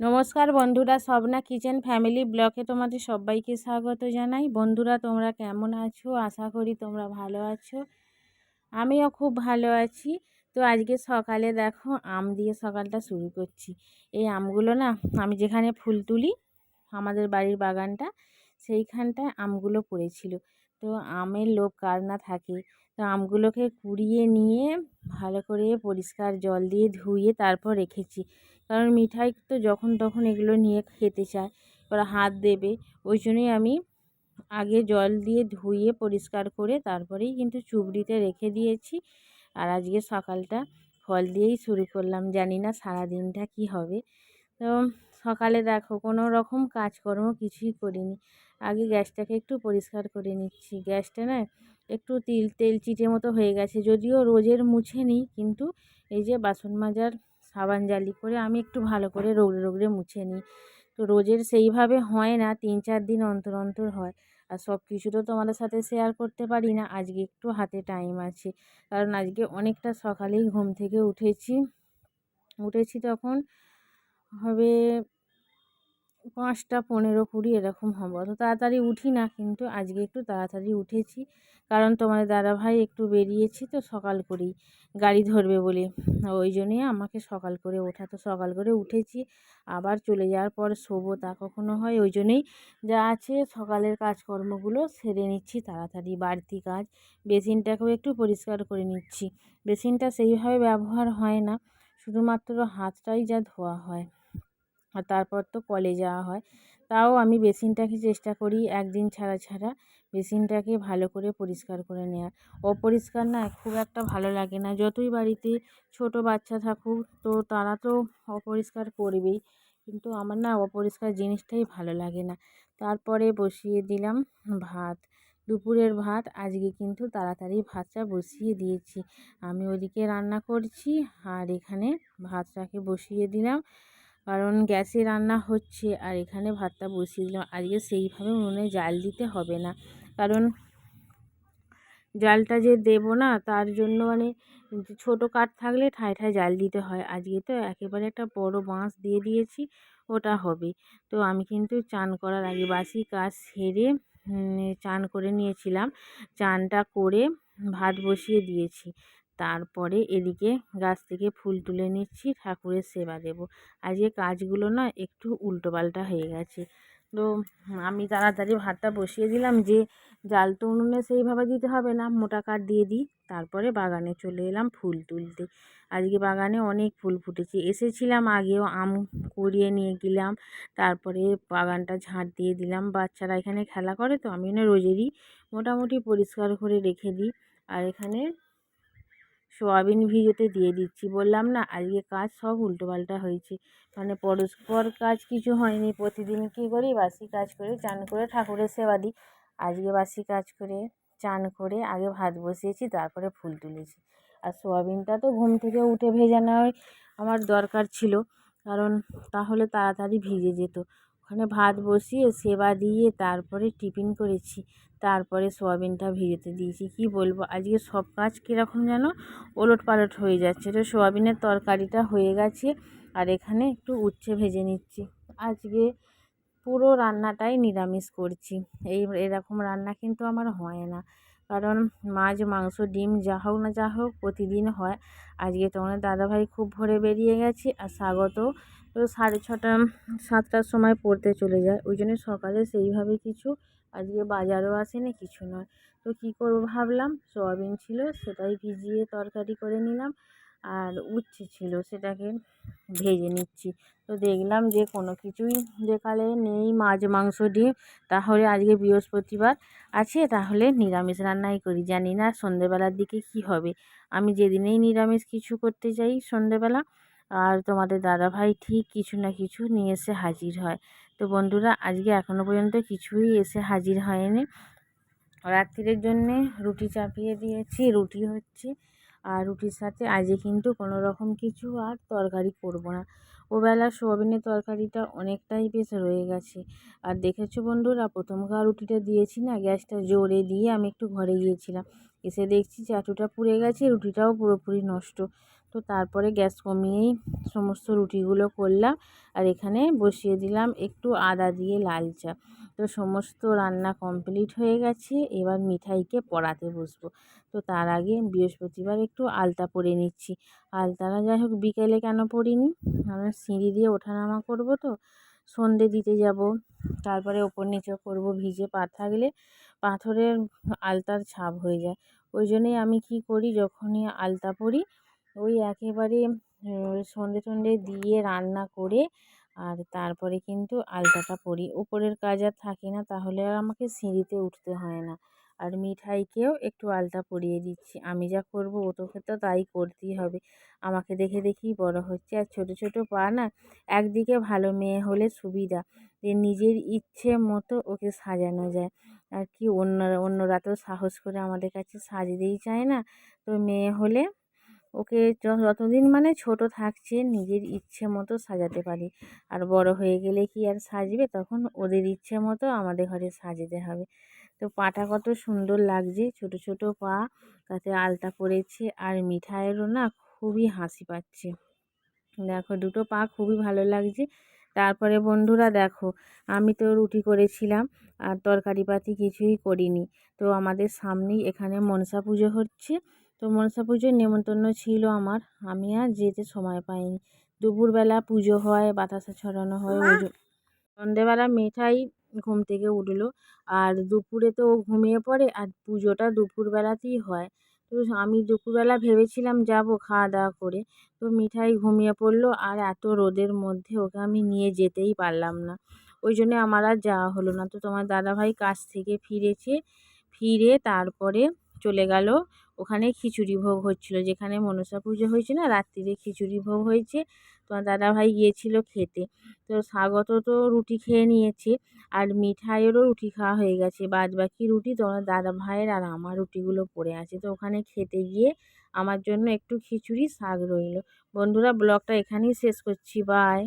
নমস্কার বন্ধুরা Swapna kitchen family ব্লকে তোমাদের সবাইকে স্বাগত জানাই। বন্ধুরা, তোমরা কেমন আছো? আশা করি তোমরা ভালো আছো। আমিও খুব ভালো আছি। তো আজকে সকালে দেখো, আম দিয়ে সকালটা শুরু করছি। এই আমগুলো না, আমি যেখানে ফুল তুলি, আমাদের বাড়ির বাগানটা, সেইখানটায় আমগুলো পড়েছিল। তো আমের লোভ কার না থাকে। তো আমগুলোকে কুড়িয়ে নিয়ে ভালো করে পরিষ্কার জল দিয়ে ধুয়ে তারপর রেখেছি। কারণ মিঠাই তো যখন তখন এগুলো নিয়ে খেতে চায় এবার হাত দেবে। ওই জন্যই আমি আগে জল দিয়ে ধুয়ে পরিষ্কার করে তারপরেই কিন্তু চুবড়িতে রেখে দিয়েছি। আর আজকে সকালটা ফল দিয়েই শুরু করলাম। জানি না সারা দিনটা কী হবে। তো সকালে দেখো, কোনো রকম কাজকর্ম কিছুই করিনি। আগে গ্যাসটাকে একটু পরিষ্কার করে নিচ্ছি। গ্যাসটা না একটু তিল, তেল চিটে মতো হয়ে গেছে। যদিও রোজের মুছে নিই, কিন্তু এই যে বাসন মাজার, সাবান জালি করে আমি একটু ভালো করে রোগড়ে রোগড়ে মুছে নিই। তো রোজের সেইভাবে হয় না, তিন চার দিন অন্তর অন্তর হয়। আর সব কিছু তো তোমাদের সাথে শেয়ার করতে পারি না, আজকে একটু হাতে টাইম আছে। কারণ আজকে অনেকটা সকালেই ঘুম থেকে উঠেছি। উঠেছি তখন হবে পাঁচটা, পনেরো, কুড়ি এরকম হবে। অত তাড়াতাড়ি উঠি না কিন্তু আজকে একটু তাড়াতাড়ি উঠেছি। কারণ তোমাদের দাদাভাই একটু বেরিয়েছি তো সকাল করেই। গাড়ি ধরবে বলে। ওই জন্যই আমাকে সকাল করে ওঠা। তো সকাল করে উঠেছি, আবার চলে যাওয়ার পর শোবো তা কখনো হয়। ওই জন্যেই যা আছে সকালের কাজকর্মগুলো সেরে নিচ্ছি, তাড়াতাড়ি বাড়তি কাজ। বেসিনটাকেও একটু পরিষ্কার করে নিচ্ছি। বেসিনটা সেইভাবে ব্যবহার হয় না। শুধুমাত্র হাতটাই যা ধোয়া হয়। আর তারপর তো কলে যাওয়া হয়। তাও আমি বেসিনটাকে চেষ্টা করি একদিন ছাড়া ছাড়া বেসিনটাকে ভালো করে পরিষ্কার করে নেওয়ার অপরিষ্কার না খুব একটা ভালো লাগে না। যতই বাড়িতে ছোট বাচ্চা থাকুক তো তারা তো অপরিষ্কার করবেই। কিন্তু আমার না অপরিষ্কার জিনিসটাই ভালো লাগে না। তারপরে বসিয়ে দিলাম ভাত। দুপুরের ভাত, আজকে কিন্তু তাড়াতাড়ি ভাতটা বসিয়ে দিয়েছি। আমি ওদিকে রান্না করছি আর এখানে ভাতটাকে বসিয়ে দিলাম। কারণ গ্যাসে রান্না হচ্ছে আর এখানে ভাতটা বসিয়ে দিলাম। আজকে সেইভাবে উনুনে জাল দিতে হবে না। কারণ জালটা যে দেবো না, তার জন্য মানে ছোটো কাঠ থাকলে ঠায় ঠায় জাল দিতে হয়। আজকে তো একেবারে একটা বড় বাঁশ দিয়ে দিয়েছি, ওটা হবে। তো আমি কিন্তু চান করার আগে বাসি কাজ সেরে চান করে নিয়েছিলাম। চানটা করে ভাত বসিয়ে দিয়েছি। তারপরে এদিকে গাছ থেকে ফুল তুলে নিচ্ছি, ঠাকুরের সেবা দেবো। আজকে কাজগুলো না একটু উল্টোপাল্টা হয়ে গেছে। তো আমি তাড়াতাড়ি ভাতটা বসিয়ে দিলাম যে জাল তো উনুনে সেইভাবে দিতে হবে না, মোটা কাঠ দিয়ে দিই, তারপরে বাগানে চলে এলাম ফুল তুলতে। আজকে বাগানে অনেক ফুল ফুটেছে, এসেছিলাম আগেও আম কুড়িয়ে নিয়ে গেলাম, তারপরে বাগানটা ঝাঁট দিয়ে দিলাম। বাচ্চারা এখানে খেলা করে তো, আমি না রোজেরই মোটামুটি পরিষ্কার করে রেখে দিই। আর এখানে সোয়াবিন ভিজোতে দিয়ে দিচ্ছি। বললাম, না, আজকে কাজ সব উল্টোপাল্টা হয়েছে। মানে পরস্পর কাজ কিছু হয়নি। প্রতিদিন কী করি? বাসি কাজ করে, চান করে ঠাকুরের সেবা দিই। আজকে বাসি কাজ করে, চান করে আগে ভাত বসিয়েছি, তারপরে ফুল তুলেছি। আর সোয়াবিনটা তো ঘুম থেকে উঠে ভেজানোই আমার দরকার ছিল। কারণ তাহলে তাড়াতাড়ি ভিজে যেত। ওখানে ভাত বসিয়ে সেবা দিয়ে তারপরে টিফিন করেছি। তারপরে সোয়াবিনটা ভিজেতে দিয়েছি। কি বলব? আজকে সব কাজ কীরকম যেন ওলট পালট হয়ে যাচ্ছে। তো সোয়াবিনের তরকারিটা হয়ে গেছে আর এখানে একটু উচ্ছে ভেজে নিচ্ছি। আজকে পুরো রান্নাটাই নিরামিষ করছি। এই এরকম রান্না কিন্তু আমার হয় না। কারণ মাছ, মাংস, ডিম যা হোক না যা হোক প্রতিদিন হয়। আজকে তোমার দাদাভাই খুব ভোরে বেরিয়ে গেছে আর স্বাগত তো সাড়ে ছটা, সাতটার সময় পড়তে চলে যায়। ওই জন্য সকালে সেইভাবে কিছু আজকে বাজারও আসেনি, কিছু নয়। তো কী করব ভাবলাম, সোয়াবিন ছিল, সেটাই ভিজিয়ে তরকারি করে নিলাম। আর উচ্ছে ছিল, সেটাকে ভেজে নিচ্ছি। তো দেখলাম যে কোনো কিছুই যেকালে নেই মাছ, মাংস, ডিম, তাহলে আজকে বৃহস্পতিবার আছে, তাহলে নিরামিষ রান্নাই করি। জানি না সন্ধেবেলার দিকে কি হবে। আমি যেদিনেই নিরামিষ কিছু করতে চাই সন্ধেবেলা আর তোমাদের দাদাভাই ঠিক কিছু না কিছু নিয়ে এসে হাজির হয়। তো বন্ধুরা, আজকে এখনও পর্যন্ত কিছুই এসে হাজির হয়নি। রাত্রির জন্যে রুটি চাপিয়ে দিয়েছি, রুটি হচ্ছে। আর রুটির সাথে আজকে কিন্তু কোনো রকম কিছু আর তরকারি করব না। ওবেলা সোয়াবিনের তরকারিটা অনেকটাই বেশ রয়ে গেছে। আর দেখেছ বন্ধুরা প্রথমকার রুটিটা দিয়েছি না, গ্যাসটা জোরে দিয়ে আমি একটু ঘরে গিয়েছিলাম। এসে দেখছি চাটুটা পুড়ে গেছে, রুটিটাও পুরোপুরি নষ্ট। তো তারপরে গ্যাস কমিয়েই সমস্ত রুটিগুলো করলাম আর এখানে বসিয়ে দিলাম একটু আদা দিয়ে লাল চা। তো সমস্ত রান্না কমপ্লিট হয়ে গেছে, এবার মিঠাইকে পড়াতে বসবো। তো তার আগে বৃহস্পতিবার একটু আলতা পরে নিচ্ছি। আলতাটা যাই হোক বিকেলে কেন পরিনি আমরা সিঁড়ি দিয়ে ওঠানামা করব তো, সন্ধে দিতে যাব। তারপরে ওপর নিচে করব ভিজে পা থাকলে পাথরের আলতার ছাপ হয়ে যায়। ওই জন্যই আমি কী করি, যখনই আলতা পরি ওই একেবারে সন্ধে টন্ধে দিয়ে রান্না করে আর তারপরে কিন্তু আলতাটা পরি। উপরের কাজ আর থাকে না, তাহলে আর আমাকে সিঁড়িতে উঠতে হয় না। আর মিঠাইকেও একটু আলতা পরিয়ে দিচ্ছি। আমি যা করব ও তোকে তো তাই করতেই হবে। আমাকে দেখে দেখেই বড় হচ্ছে। আর ছোট ছোট পা না, একদিকে ভালো মেয়ে হলে সুবিধা। যে নিজের ইচ্ছে মতো ওকে সাজানো যায়। আর কি অন্যরা অন্যরা তো সাহস করে আমাদের কাছে সাজতেই চায় না। তো মেয়ে হলে ওকে যতদিন মানে ছোট থাকছে নিজের ইচ্ছে মতো সাজাতে পারি। আর বড় হয়ে গেলে কি আর সাজবে? তখন ওদের ইচ্ছে মতো আমাদের ঘরে সাজাতে হবে। তো পাটা কত সুন্দর লাগছে, ছোট ছোট পা, তাতে আলতা পড়েছে আর মিঠাইয়েরও না খুবই হাসি পাচ্ছে। দেখো দুটো পা খুবই ভালো লাগছে। তারপরে বন্ধুরা দেখো, আমি তো রুটি করেছিলাম আর তরকারি পাতি কিছুই করিনি। তো আমাদের সামনেই এখানে মনসা পুজো হচ্ছে। তো মনসা পুজোর নেমন্তন্ন ছিল আমার। আমি আর যেতে সময় পাইনি। দুপুরবেলা পুজো হয় বাতাসা ছড়ানো হয় ওই সন্ধেবেলা মেঠাই ঘুম থেকে উঠল আর দুপুরে তো ও ঘুমিয়ে পড়ে আর পুজোটা দুপুরবেলাতেই হয়। তো আমি দুপুরবেলা ভেবেছিলাম যাব খাওয়া দাওয়া করে। তো মিঠাই ঘুমিয়ে পড়ল আর এত রোদের মধ্যে ওকে আমি নিয়ে যেতেই পারলাম না। ওই জন্যে আমার আর যাওয়া হলো না। তো তোমার দাদাভাই কাজ থেকে ফিরেছে ফিরে তারপরে চলে গেল ওখানে খিচুড়ি ভোগ হচ্ছিল। যেখানে মনসা পুজো হয়েছে না, রাত্রিরে খিচুড়ি ভোগ হয়েছে। তোমার দাদাভাই গিয়েছিল খেতে। তো স্বাগত তো রুটি খেয়ে নিয়েছে আর মিঠাইয়েরও রুটি খাওয়া হয়ে গেছে। বাদ বাকি রুটি তোমার দাদা ভাইয়ের আর আমার রুটিগুলো পড়ে আছে। তো ওখানে খেতে গিয়ে আমার জন্য একটু খিচুড়ি শাক রইল। বন্ধুরা, ব্লগটা এখানেই শেষ করছি। বাই।